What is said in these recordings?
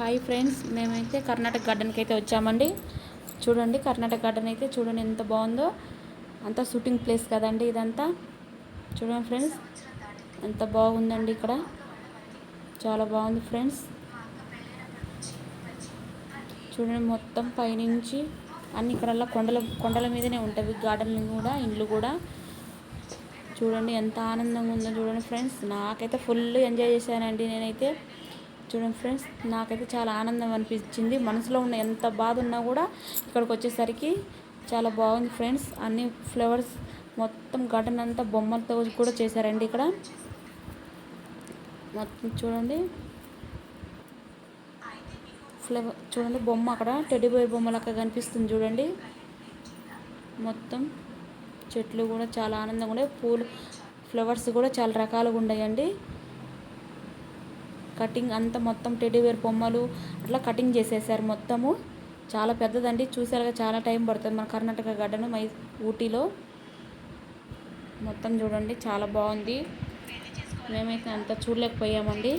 Hi friends మేమైతే కర్ణాటక గార్డెన్కి అయితే వచ్చామండి. చూడండి కర్ణాటక గార్డెన్ అయితే చూడండి ఎంత బాగుందో. అంతా షూటింగ్ ప్లేస్ కదండి ఇదంతా. చూడండి ఫ్రెండ్స్ ఎంత బాగుందండి ఇక్కడ. చాలా బాగుంది ఫ్రెండ్స్ చూడండి మొత్తం పైనుంచి అన్ని ఇక్కడల్లా కొండల కొండల మీదనే ఉంటుంది గార్డెన్ కూడా ఇండ్లు కూడా. చూడండి ఎంత ఆనందంగా ఉందో చూడండి ఫ్రెండ్స్ నాకైతే ఫుల్ ఎంజాయ్ చేశానండి నేనైతే. చూడండి ఫ్రెండ్స్ నాకైతే చాలా ఆనందం అనిపించింది. మనసులో ఉన్న ఎంత బాధ ఉన్నా కూడా ఇక్కడికి వచ్చేసరికి చాలా బాగుంది ఫ్రెండ్స్. అన్ని ఫ్లవర్స్ మొత్తం గార్డెన్ అంతా బొమ్మలతో కూడా చేశారండి ఇక్కడ. మొత్తం చూడండి. ఫ్లవర్ చూడండి బొమ్మ అక్కడ టెడ్డీ బొమ్మ లాగా కనిపిస్తుంది చూడండి. మొత్తం చెట్లు కూడా చాలా ఆనందంగా ఉన్నాయి. పూలు ఫ్లవర్స్ కూడా చాలా రకాలుగా ఉన్నాయండి. కటింగ్ అంతా మొత్తం టెడీవేర్ బొమ్మలు అట్లా కటింగ్ చేసేసారు మొత్తము. చాలా పెద్దదండి. చూసేలాగా చాలా టైం పడుతుంది మన కర్ణాటక గార్డెన్ మై ఊటీలో. మొత్తం చూడండి చాలా బాగుంది. మేమైతే అంత చూడలేకపోయామండి.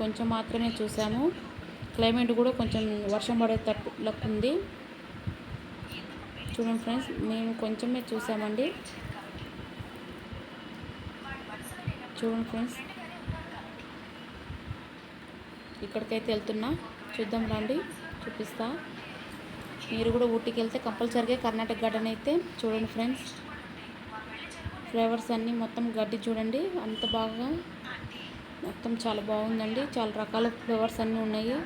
కొంచెం మాత్రమే చూసాము. క్లైమేట్ కూడా కొంచెం వర్షం పడేటట్టు లెక్క ఉంది చూడండి ఫ్రెండ్స్ మేము కొంచెమే చూసామండి. చూడండి ఫ్రెండ్స్ ఇక్కడికైతే వెళ్తున్నా. చూద్దాం రండి. చూపిస్తా. మీరు కూడా ఊటీకి వెళ్తే కంపల్సరిగా కర్ణాటక గార్డెన్ అయితే చూడండి ఫ్రెండ్స్. ఫ్లేవర్స్ అన్నీ మొత్తం గడ్డి చూడండి. అంత బాగా మొత్తం చాలా బాగుందండి. చాలా రకాల ఫ్లేవర్స్ అన్నీ ఉన్నాయి.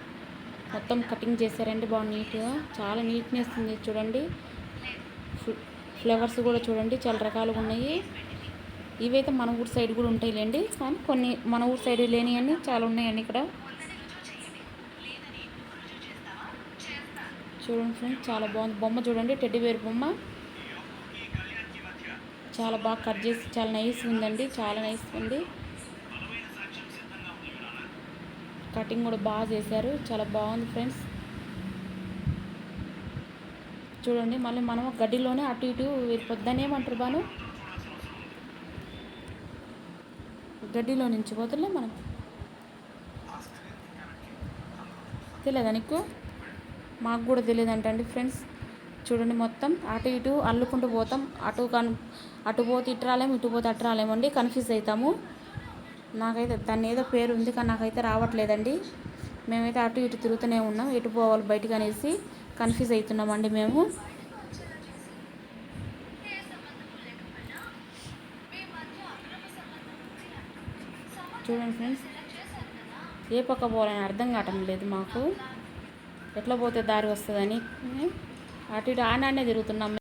మొత్తం కటింగ్ చేశారండి. బాగా నీట్గా. చాలా నీట్నెస్ ఉంది చూడండి. ఫ్లేవర్స్ కూడా చూడండి. చాలా రకాలుగా ఉన్నాయి. ఇవైతే మన ఊరి సైడ్ కూడా ఉంటాయిలేండి. కానీ కొన్ని మన ఊరి సైడ్ లేనివన్నీ చాలా ఉన్నాయండి ఇక్కడ. చూడండి ఫ్రెండ్స్ చాలా బాగుంది. బొమ్మ చూడండి టెడ్డి వేర్ బొమ్మ. చాలా బాగా కట్ చేసి చాలా నైస్ ఉందండి చాలా నైస్ ఉంది. కటింగ్ కూడా బాగా చేశారు చాలా బాగుంది ఫ్రెండ్స్ చూడండి మళ్ళీ మనం గడ్డిలోనే అటు ఇటు వెళ్ళిపోద్దని బాను గడ్డిలో నుంచి పోతులే మనం తెలియదా నీకు? మాకు కూడా తెలియదు అంటండి ఫ్రెండ్స్. చూడండి మొత్తం. అటు ఇటు అల్లుకుంటూ పోతాం. అటు కన్ అటు పోతే ఇటు రాలేము ఇటు పోతే అటు రాలేమండి కన్ఫ్యూజ్ అవుతాము నాకైతే దాన్ని ఏదో పేరు ఉంది కానీ నాకైతే రావట్లేదండి. మేమైతే అటు ఇటు తిరుగుతూనే ఉన్నాం. ఎటు పోవాలి బయటకు అనేసి కన్ఫ్యూజ్ అవుతున్నామండి మేము. చూడండి ఫ్రెండ్స్. ఏ పక్క పోవాలని అర్థం కావటం లేదు మాకు. ఎట్లా పోతే దారి వస్తుందని. అటు ఇటు ఆనాడనే తిరుగుతున్నాం.